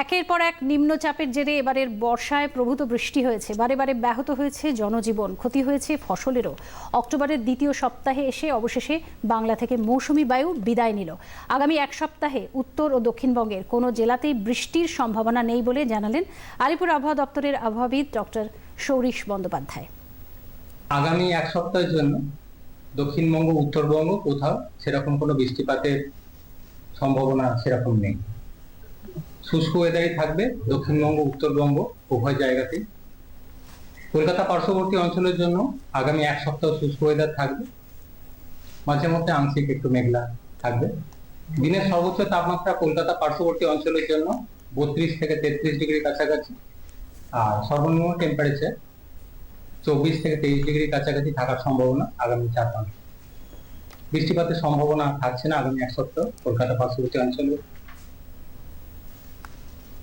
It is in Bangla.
একের পর এক নিম্নচাপের জেরে এবারের বর্ষায় প্রভূত বৃষ্টি হয়েছে। বারে বারে ব্যাহত হয়েছে জনজীবন, ক্ষতি হয়েছে ফসলেরও। অক্টোবরের দ্বিতীয় সপ্তাহে এসে অবশেষে বাংলা থেকে মৌসুমি বায়ু বিদায় নিল। আগামী এক সপ্তাহে উত্তর ও দক্ষিণবঙ্গের কোনো জেলাতেই বৃষ্টির সম্ভাবনা নেই বলে জানালেন আলিপুর আবহাওয়া দপ্তরের আবহাওয়াবিদ ডক্টর সৌরিশ বন্দ্যোপাধ্যায়। আগামী এক সপ্তাহের জন্য দক্ষিণবঙ্গ, উত্তরবঙ্গ কোথাও সেরকম কোনো বৃষ্টিপাতের সম্ভাবনা সেরকম নেই। শুষ্ক ওয়েদারই থাকবে, দক্ষিণবঙ্গ, উত্তরবঙ্গ, উভয় জায়গাতেই। কলকাতা পার্শ্ববর্তী অঞ্চলের জন্য আগামী এক সপ্তাহ শুষ্ক ওয়েদার থাকবে। মাঝে মধ্যে আংশিক একটু মেঘলা থাকবে। দিনের সর্বোচ্চ তাপমাত্রা কলকাতা পার্শ্ববর্তী অঞ্চলের জন্য বত্রিশ থেকে তেত্রিশ ডিগ্রির কাছাকাছি আর সর্বনিম্ন টেম্পারেচার চব্বিশ থেকে তেইশ ডিগ্রি কাছাকাছি থাকার সম্ভাবনা আগামী চার পাঁচ। বৃষ্টিপাতের সম্ভাবনা থাকছে না আগামী এক সপ্তাহ কলকাতা পার্শ্ববর্তী অঞ্চলে।